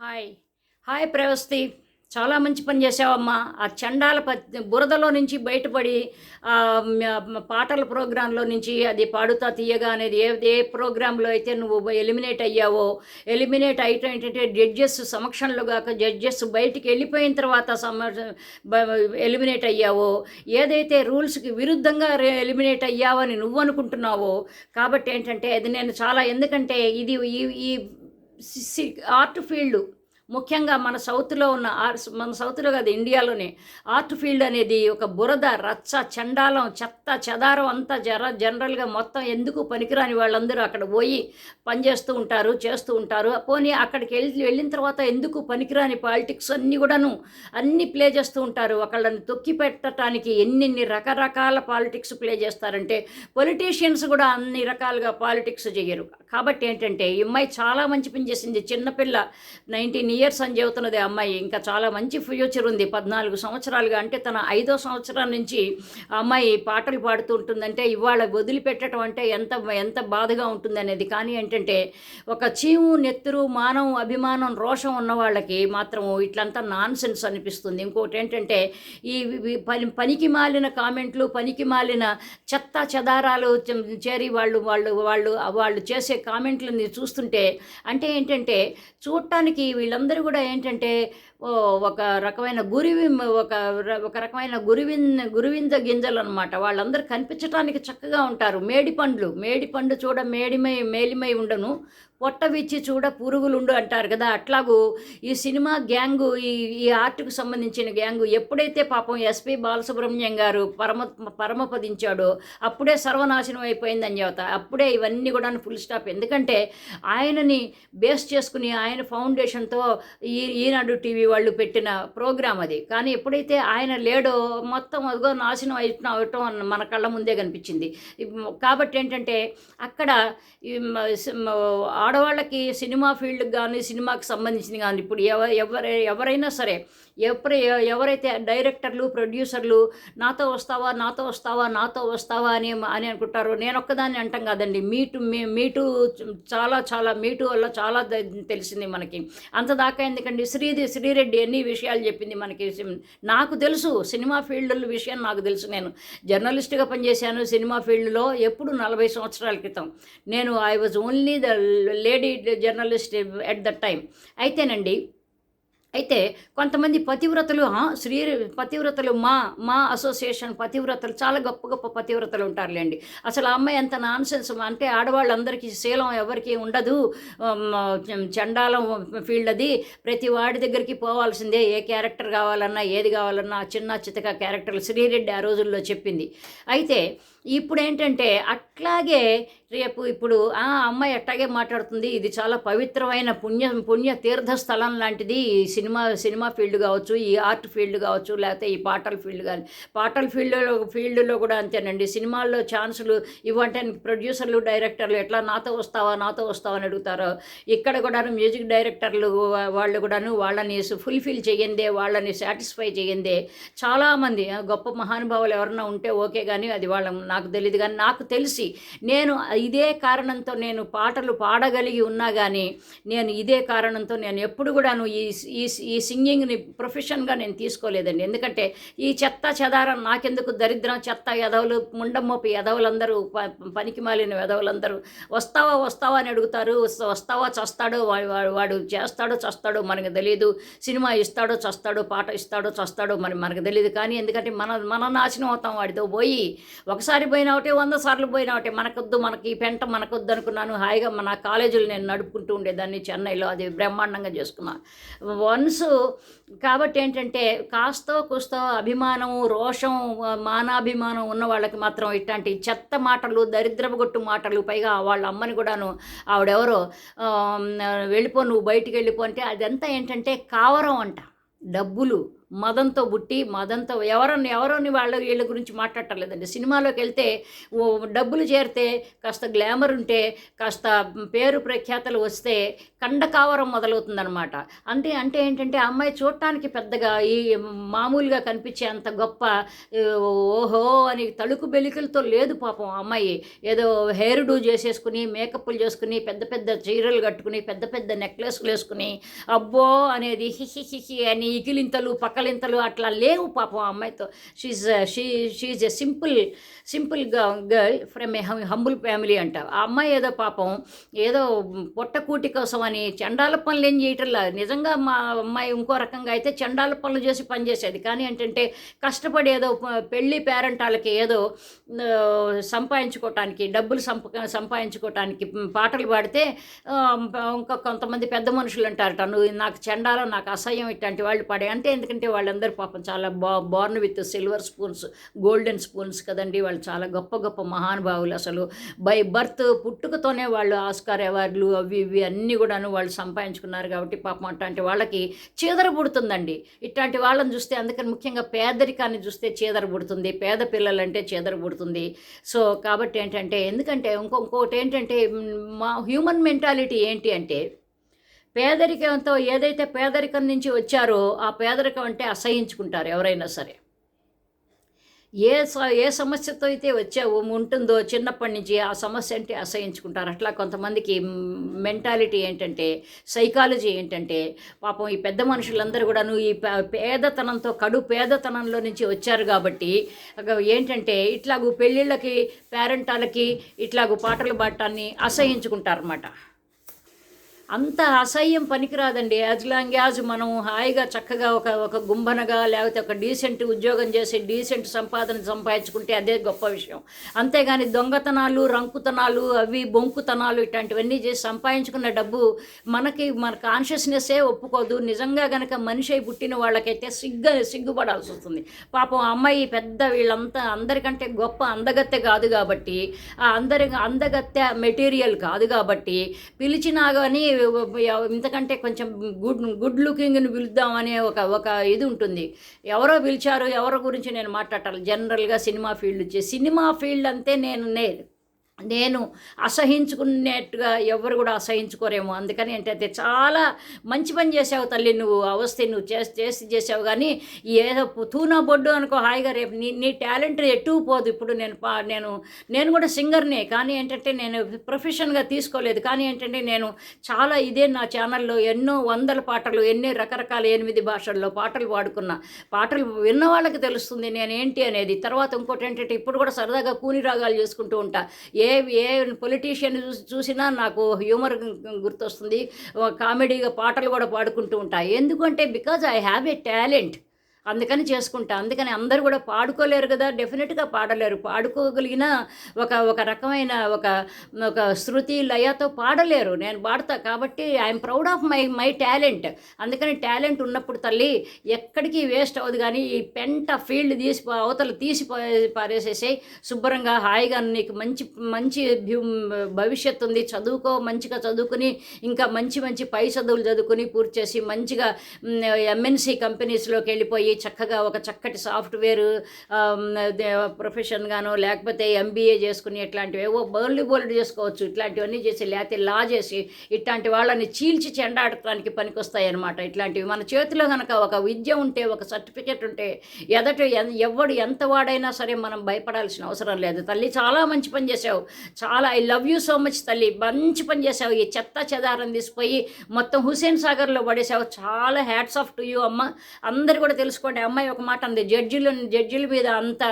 Hi. Hi Pravasthi. చాలా మంచి పని చేసావమ్మా. ఆ చండాల ప బురదలో నుంచి బయటపడి పాటల ప్రోగ్రాంలో నుంచి అది పాడుతా తీయగా అనేది ఏ ఏ ప్రోగ్రాంలో అయితే నువ్వు ఎలిమినేట్ అయ్యావో ఎలిమినేట్ అయ్యటం ఏంటంటే జడ్జెస్ సమక్షంలో కాక జడ్జెస్ బయటికి వెళ్ళిపోయిన తర్వాత సమ ఎలిమినేట్ అయ్యావో ఏదైతే రూల్స్కి విరుద్ధంగా ఎలిమినేట్ అయ్యావని నువ్వు అనుకుంటున్నావో కాబట్టి ఏంటంటే అది నేను చాలా ఎందుకంటే ఇది ఈ ఈ ఆర్ట్ ఫీల్డ్ ముఖ్యంగా మన సౌత్లో ఉన్న ఆర్ట్స్ మన సౌత్లో కాదు ఇండియాలోనే ఆర్ట్ ఫీల్డ్ అనేది ఒక బురద రచ్చ చండాలం చెత్త చెదారం అంతా జర జనరల్గా మొత్తం ఎందుకు పనికిరాని వాళ్ళందరూ అక్కడ పోయి పనిచేస్తూ ఉంటారు చేస్తూ ఉంటారు. పోనీ అక్కడికి వెళ్ళి వెళ్ళిన తర్వాత ఎందుకు పనికిరాని పాలిటిక్స్ అన్నీ కూడాను అన్నీ ప్లే చేస్తూ ఉంటారు. ఒకళ్ళని తొక్కి పెట్టడానికి ఎన్నెన్ని రకరకాల పాలిటిక్స్ ప్లే చేస్తారంటే పొలిటీషియన్స్ కూడా అన్ని రకాలుగా పాలిటిక్స్ చేయరు. కాబట్టి ఏంటంటే ఈ అమ్మాయి చాలా మంచి పని చేసింది. చిన్నపిల్ల నైన్టీన్ ఇయర్స్ అని చెబుతున్నది అమ్మాయి. ఇంకా చాలా మంచి ఫ్యూచర్ ఉంది. పద్నాలుగు సంవత్సరాలుగా అంటే తన ఐదో సంవత్సరం నుంచి అమ్మాయి పాటలు పాడుతూ ఉంటుందంటే ఇవాళ వదిలిపెట్టడం అంటే ఎంత ఎంత బాధగా ఉంటుంది అనేది కానీ ఏంటంటే ఒక చీము నెత్తురు మానం అభిమానం రోషం ఉన్న వాళ్ళకి మాత్రం ఇట్లంతా నాన్ సెన్స్ అనిపిస్తుంది. ఇంకోటి ఏంటంటే ఈ పని పనికి మాలిన కామెంట్లు పనికి మాలిన చెత్త చెదారాలు చేరి వాళ్ళు వాళ్ళు వాళ్ళు వాళ్ళు చేసే కామెంట్లని చూస్తుంటే అంటే ఏంటంటే చూడటానికి వీళ్ళందరూ కూడా ఏంటంటే ఓ ఒక రకమైన గురివి ఒక ఒక రకమైన గురివిన్ గురువింద గింజలు అనమాట వాళ్ళందరూ కనిపించడానికి చక్కగా ఉంటారు. మేడి పండ్లు మేడి పండు చూడ మేడిమై మేలిమై ఉండను. పొట్ట విచ్చి చూడ పురుగులుండు అంటారు కదా. అట్లాగూ ఈ సినిమా గ్యాంగు ఈ ఈ ఆర్ట్కు సంబంధించిన గ్యాంగు ఎప్పుడైతే పాపం ఎస్పి బాలసుబ్రహ్మణ్యం గారు పరమ పరమపదించాడో అప్పుడే సర్వనాశనం అయిపోయిందని చెబుతా అప్పుడే ఇవన్నీ కూడా ఫుల్ స్టాప్. ఎందుకంటే ఆయనని బేస్ చేసుకుని ఆయన ఫౌండేషన్తో ఈ ఈనాడు టీవీ వాళ్ళు పెట్టిన ప్రోగ్రాం అది. కానీ ఎప్పుడైతే ఆయన లేడో మొత్తం అదిగో నాశనం అయిన అవటం మన కళ్ళ ముందే కనిపించింది. కాబట్టి ఏంటంటే అక్కడ ఆడవాళ్ళకి సినిమా ఫీల్డ్కి కానీ సినిమాకి సంబంధించింది కానీ ఇప్పుడు ఎవ ఎవరైనా సరే ఎప్పుడు ఎవరైతే డైరెక్టర్లు ప్రొడ్యూసర్లు నాతో వస్తావా నాతో వస్తావా నాతో వస్తావా అని అని అనుకుంటారో నేను ఒక్కదాన్ని అంటాం కాదండి. మీటు మీటు చాలా చాలా మీటు వల్ల చాలా తెలిసింది మనకి. అంత దాకా ఎందుకండి? శ్రీది శ్రీరెడ్డి ఎన్ని విషయాలు చెప్పింది మనకి. నాకు తెలుసు సినిమా ఫీల్డ్ విషయం నాకు తెలుసు నేను. జర్నలిస్ట్గా పనిచేశాను సినిమా ఫీల్డ్లో ఎప్పుడు నలభై సంవత్సరాల క్రితం. నేను I was only the lady journalist at the time అయితేనండి అయితే కొంతమంది పతివ్రతలు శ్రీ పతివ్రతలు మా మా అసోసియేషన్ పతివ్రతలు చాలా గొప్ప గొప్ప పతివ్రతలు ఉంటారులేండి. అసలు ఆ అమ్మాయి ఎంత నాన్సెన్స్ అంటే ఆడవాళ్ళందరికీ శీలం ఎవరికి ఉండదు. చండాలం ఫీల్డ్ అది ప్రతి వాడి దగ్గరికి పోవాల్సిందే. ఏ క్యారెక్టర్ కావాలన్నా ఏది కావాలన్నా చిన్న చితక క్యారెక్టర్లు శ్రీరెడ్డి ఆ రోజుల్లో చెప్పింది. అయితే ఇప్పుడు ఏంటంటే అట్లాగే రేపు ఇప్పుడు ఆ అమ్మాయి అట్లాగే మాట్లాడుతుంది. ఇది చాలా పవిత్రమైన పుణ్య పుణ్య తీర్థ స్థలం లాంటిది. ఈ సినిమా సినిమా ఫీల్డ్ కావచ్చు ఈ ఆర్ట్ ఫీల్డ్ కావచ్చు లేకపోతే ఈ పాటల ఫీల్డ్ కానీ. పాటల ఫీల్డ్లో ఫీల్డ్లో కూడా అంతేనండి. సినిమాల్లో ఛాన్సులు ఇవ్వటానికి ప్రొడ్యూసర్లు డైరెక్టర్లు ఎట్లా నాతో వస్తావా నాతో వస్తావా అని అడుగుతారో. ఇక్కడ కూడాను మ్యూజిక్ డైరెక్టర్లు వాళ్ళు కూడాను వాళ్ళని ఫుల్ఫిల్ చేయందే వాళ్ళని సాటిస్ఫై చేయందే చాలామంది గొప్ప మహానుభావులు ఎవరన్నా ఉంటే ఓకే కానీ అది వాళ్ళ నాకు తెలియదు కానీ నాకు తెలిసి నేను ఇదే కారణంతో నేను పాటలు పాడగలిగి ఉన్నా కానీ నేను ఇదే కారణంతో నేను ఎప్పుడు కూడాను ఈ ఈ సింగింగ్ని ప్రొఫెషన్గా నేను తీసుకోలేదండి. ఎందుకంటే ఈ చెత్త చెదారం నాకెందుకు దరిద్రం? చెత్త ఎదవలు ముండమ్మోపి ఎదవలందరూ ప- పనికి మాలిన ఎదవలందరూ వస్తావా వస్తావా అని అడుగుతారు. వస్తావా చస్తాడో? వాడు వాడు చేస్తాడో చస్తాడో మనకు తెలియదు సినిమా ఇస్తాడో చస్తాడో? పాట ఇస్తాడో చస్తాడో మరి మనకు తెలియదు కానీ ఎందుకంటే మన మన నాశనం అవుతాం వాడితో పోయి ఒకసారి పోయినా ఒకటి వంద సార్లు పోయినా ఒకటి. మనకొద్దు మనకి ఈ పెంట మనకొద్దు అనుకున్నాను. హాయిగా మన కాలేజీలు నేను నడుపుకుంటూ ఉండేదాన్ని చెన్నైలో. అది బ్రహ్మాండంగా చేసుకున్నాను వన్స్ కాబట్టి ఏంటంటే కాస్తో కూస్తో అభిమానం రోషం మానాభిమానం ఉన్న వాళ్ళకి మాత్రం ఇట్లాంటి చెత్త మాటలు దరిద్రపుగొట్టు మాటలు పైగా వాళ్ళ అమ్మని కూడాను ఆవిడెవరో వెళ్ళిపో నువ్వు బయటికి వెళ్ళిపో అంటే అదంతా ఏంటంటే కావరం అంట. డబ్బులు. మదంతో పుట్టి మదంతో ఎవరన్నా ఎవరోని వాళ్ళ వీళ్ళ గురించి మాట్లాడటలేదండి. సినిమాలోకి వెళ్తే డబ్బులు చేరితే కాస్త గ్లామర్ ఉంటే కాస్త పేరు ప్రఖ్యాతలు వస్తే కండకావరం మొదలవుతుందనమాట అంటే అంటే ఏంటంటే అమ్మాయి చూడటానికి పెద్దగా ఈ మామూలుగా కనిపించే అంత గొప్ప ఓహో అని తలుకు బెలికలతో లేదు పాపం అమ్మాయి. ఏదో హెయిర్ డూ చేసేసుకుని మేకప్లు చేసుకుని పెద్ద పెద్ద చీరలు కట్టుకుని పెద్ద పెద్ద నెక్లెస్లు వేసుకుని అబ్బో అనేది హిహి హిహి అని ఇకిలింతలు పక్కలింతలు అట్లా లేవు పాపం ఆ అమ్మాయితో. She's she she's a simple simple girl from a humble family అంట ఆ అమ్మాయి ఏదో పాపం ఏదో పొట్టకూటి కోసం అని చండాల పనులు ఏం చేయటంలా. నిజంగా మా అమ్మాయి ఇంకో రకంగా అయితే చండాల పనులు చేసి పనిచేసేది కానీ ఏంటంటే కష్టపడి ఏదో పెళ్ళి పేరెంట్ పేరెంటాలకి ఏదో సంపాదించుకోవటానికి డబ్బులు సంప సంపాదించుకోవటానికి పాటలు పాడితే ఇంకా కొంతమంది పెద్ద మనుషులు అంటారట నువ్వు నాకు చండాలం నాకు అసహ్యం ఇట్లాంటి వాళ్ళు పాడే. అంటే ఎందుకంటే వాళ్ళందరూ పాపం చాలా బా born with silver spoons golden spoons కదండి. వాళ్ళు చాలా గొప్ప గొప్ప మహానుభావులు అసలు. బై బర్త్ పుట్టుకతోనే వాళ్ళు ఆస్కార్ అవార్డులు అవి ఇవి అన్నీ కూడాను వాళ్ళు సంపాదించుకున్నారు కాబట్టి పాపం అట్లాంటి వాళ్ళకి చీదర పుడుతుందండి. ఇట్లాంటి వాళ్ళని చూస్తే అందుకని ముఖ్యంగా పేదరికాన్ని చూస్తే చీదర పుడుతుంది. పేద పిల్లలంటే చీదర పుడుతుంది. సో కాబట్టి ఏంటంటే ఎందుకంటే ఇంకో ఇంకొకటి ఏంటంటే మా హ్యూమన్ మెంటాలిటీ ఏంటి అంటే పేదరికంతో ఏదైతే పేదరికం నుంచి వచ్చారో ఆ పేదరికం అంటే అసహించుకుంటారు ఎవరైనా సరే. ఏ స ఏ సమస్యతో అయితే వచ్చావు ఉంటుందో చిన్నప్పటి నుంచి ఆ సమస్య అంటే అసహించుకుంటారు. అట్లా కొంతమందికి మెంటాలిటీ ఏంటంటే సైకాలజీ ఏంటంటే పాపం ఈ పెద్ద మనుషులందరూ కూడాను ఈ పే- పేదతనంతో కడు పేదతనంలో నుంచి వచ్చారు కాబట్టి ఏంటంటే ఇట్లాగూ పెళ్ళిళ్ళకి పేరెంటాలకి ఇట్లాగూ పాటలు పాడటాన్ని అసహించుకుంటారన్నమాట. అంత అసహ్యం పనికిరాదండి. యాజ్ లాంగ్ యాజ్ మనం హాయిగా చక్కగా ఒక ఒక గుంబనగా లేకపోతే ఒక డీసెంట్ ఉద్యోగం చేసి డీసెంట్ సంపాదన సంపాదించుకుంటే అదే గొప్ప విషయం. అంతేగాని దొంగతనాలు రంకుతనాలు అవి బొంకుతనాలు ఇట్లాంటివన్నీ చేసి సంపాదించుకున్న డబ్బు మనకి మన కాన్షియస్నెస్సే ఒప్పుకోదు. నిజంగా గనక మనిషి అయి పుట్టిన వాళ్ళకైతే సిగ్గు సిగ్గుపడాల్సి వస్తుంది. పాపం అమ్మాయి పెద్ద వీళ్ళంతా అందరికంటే గొప్ప అందగత్తె కాదు కాబట్టి ఆ అందరి అందగత్తె మెటీరియల్ కాదు కాబట్టి పిలిచినా కానీ ఇంతకంటే కొంచెం గుడ్ గుడ్ లుకింగ్ని పిలుద్దామనే ఒక ఒక ఇది ఉంటుంది. ఎవరో పిలిచారు ఎవరో గురించి నేను మాట్లాడాలి జనరల్గా సినిమా ఫీల్డ్ వచ్చి సినిమా ఫీల్డ్ అంతే నేను నే నేను అసహించుకునేట్టుగా ఎవరు కూడా అసహించుకోరేమో. అందుకని ఏంటంటే చాలా మంచి పని చేసావు తల్లి. నువ్వు అవస్థ నువ్వు చేసి చేసి చేసావు కానీ ఏదో తూనా బొడ్డు అనుకో హాయిగా రేపు నీ నీ టాలెంట్ ఎటు పోదు. ఇప్పుడు నేను పా నేను నేను కూడా సింగర్నే. కానీ ఏంటంటే నేను ప్రొఫెషన్గా తీసుకోలేదు. కానీ ఏంటంటే నేను చాలా ఇదే నా ఛానల్లో ఎన్నో వందల పాటలు ఎన్ని రకరకాల ఎనిమిది భాషల్లో పాటలు పాడుకున్నా. పాటలు విన్న వాళ్ళకి తెలుస్తుంది నేను ఏంటి అనేది. తర్వాత ఇంకోటి ఏంటంటే ఇప్పుడు కూడా సరదాగా కూని రాగాలు చేసుకుంటూ ఉంటా. ఏ ఏ పొలిటీషియన్ చూసి చూసినా నాకు హ్యూమర్ గుర్తొస్తుంది. కామెడీగా పాటలు కూడా పాడుకుంటూ ఉంటాయి ఎందుకంటే because I have a talent అందుకని చేసుకుంటా. అందుకని అందరూ కూడా పాడుకోలేరు కదా డెఫినెట్గా పాడలేరు. పాడుకోగలిగిన ఒక ఒక రకమైన ఒక ఒక శృతి లయతో పాడలేరు. నేను పాడతా కాబట్టి I'm proud of my my talent. అందుకని టాలెంట్ ఉన్నప్పుడు తల్లి ఎక్కడికి వేస్ట్ అవ్వదు కానీ ఈ పెంట ఫీల్డ్ తీసి అవతల తీసి పారేసేసాయి. పారేసేసి శుభ్రంగా హాయిగా నీకు మంచి మంచి భవిష్యత్తు ఉంది. చదువుకో మంచిగా చదువుకుని ఇంకా మంచి మంచి పై చదువులు చదువుకుని పూర్తి చేసి మంచిగా ఎంఎన్సి కంపెనీస్లోకి వెళ్ళిపోయి చక్కగా ఒక చక్కటి సాఫ్ట్వేర్ ప్రొఫెషన్ గానో లేకపోతే ఎంబీఏ చేసుకుని ఇట్లాంటివి ఏవో బర్లీ బోల్డ్ చేసుకోవచ్చు ఇట్లాంటివన్నీ చేసి లేకపోతే లా చేసి ఇట్లాంటి వాళ్ళని చీల్చి చెండాడటానికి పనికొస్తాయి అనమాట ఇట్లాంటివి మన చేతిలో కనుక ఒక విద్య ఉంటే ఒక సర్టిఫికేట్ ఉంటే ఎదట ఎవడు ఎంత వాడైనా సరే మనం భయపడాల్సిన అవసరం లేదు. తల్లి చాలా మంచి పని చేసావు చాలా I love you so much తల్లి. మంచి పని చేసావు ఈ చెత్త చెదారం తీసిపోయి మొత్తం హుసేన్ సాగర్లో పడేసావు చాలా హ్యాట్స్ ఆఫ్ టు యూ అమ్మ. అందరు కూడా తెలుసుకోండి అమ్మాయి ఒక మాట అంది జడ్జిలు జడ్జిల మీద అంత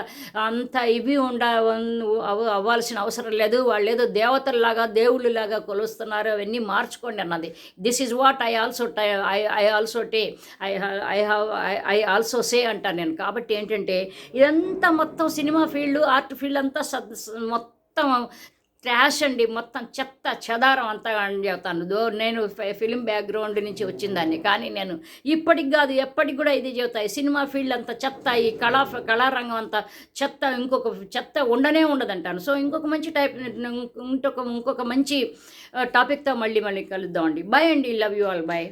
అంత ఇవి ఉండ అవ్వాల్సిన అవసరం లేదు వాళ్ళు ఏదో దేవతల్లాగా దేవుళ్ళలాగా కొలుస్తున్నారు అవన్నీ మార్చుకోండి అన్నది. This is what I also I I also టే I I have I also say అంటాను నేను. కాబట్టి ఏంటంటే ఇదంతా మొత్తం సినిమా ఫీల్డ్ ఆర్ట్ ఫీల్డ్ అంతా సద్ మొత్తం ట్రాష్ అండి మొత్తం చెత్త చెదారం అంతా చెబుతాను దో నేను ఫిలిం బ్యాక్గ్రౌండ్ నుంచి వచ్చిందాన్ని కానీ నేను ఇప్పటికి కాదు ఎప్పటికి కూడా ఇది చెబుతాయి. సినిమా ఫీల్డ్ అంతా చెత్త ఈ కళా కళారంగం అంతా చెత్త ఇంకొక చెత్త ఉండనే ఉండదంటాను. సో ఇంకొక మంచి టైప్ ఇంకొక ఇంకొక మంచి టాపిక్తో మళ్ళీ మళ్ళీ కలుద్దామండి బై అండి లవ్ యూ ఆల్ బై.